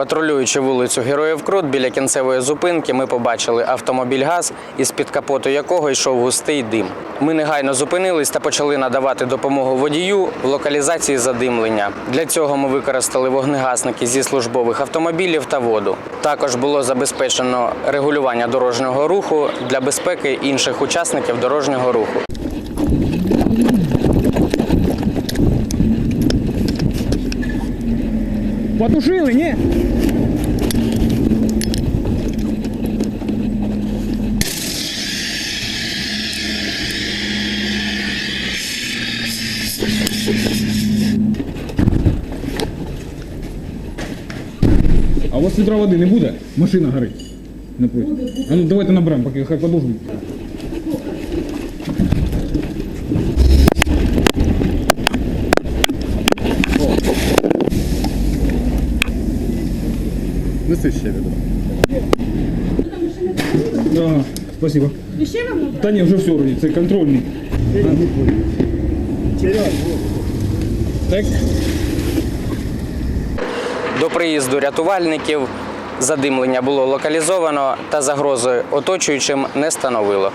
Патрулюючи вулицю Героїв Крут біля кінцевої зупинки, ми побачили автомобіль ГАЗ, із під капоту якого йшов густий дим. Ми негайно зупинились та почали надавати допомогу водію в локалізації задимлення. Для цього ми використали вогнегасники зі службових автомобілів та воду. Також було забезпечено регулювання дорожнього руху для безпеки інших учасників дорожнього руху. Потушили, ні? А у вас відра води не буде? Машина горить. Напротив. А ну давайте наберемо, поки хай подовжимо. Неси ще відро. Да, спасибо. Ще вам надо? Та ні, вже все вроді, це контрольний. Так? До приїзду рятувальників задимлення було локалізовано та загрози оточуючим не становило.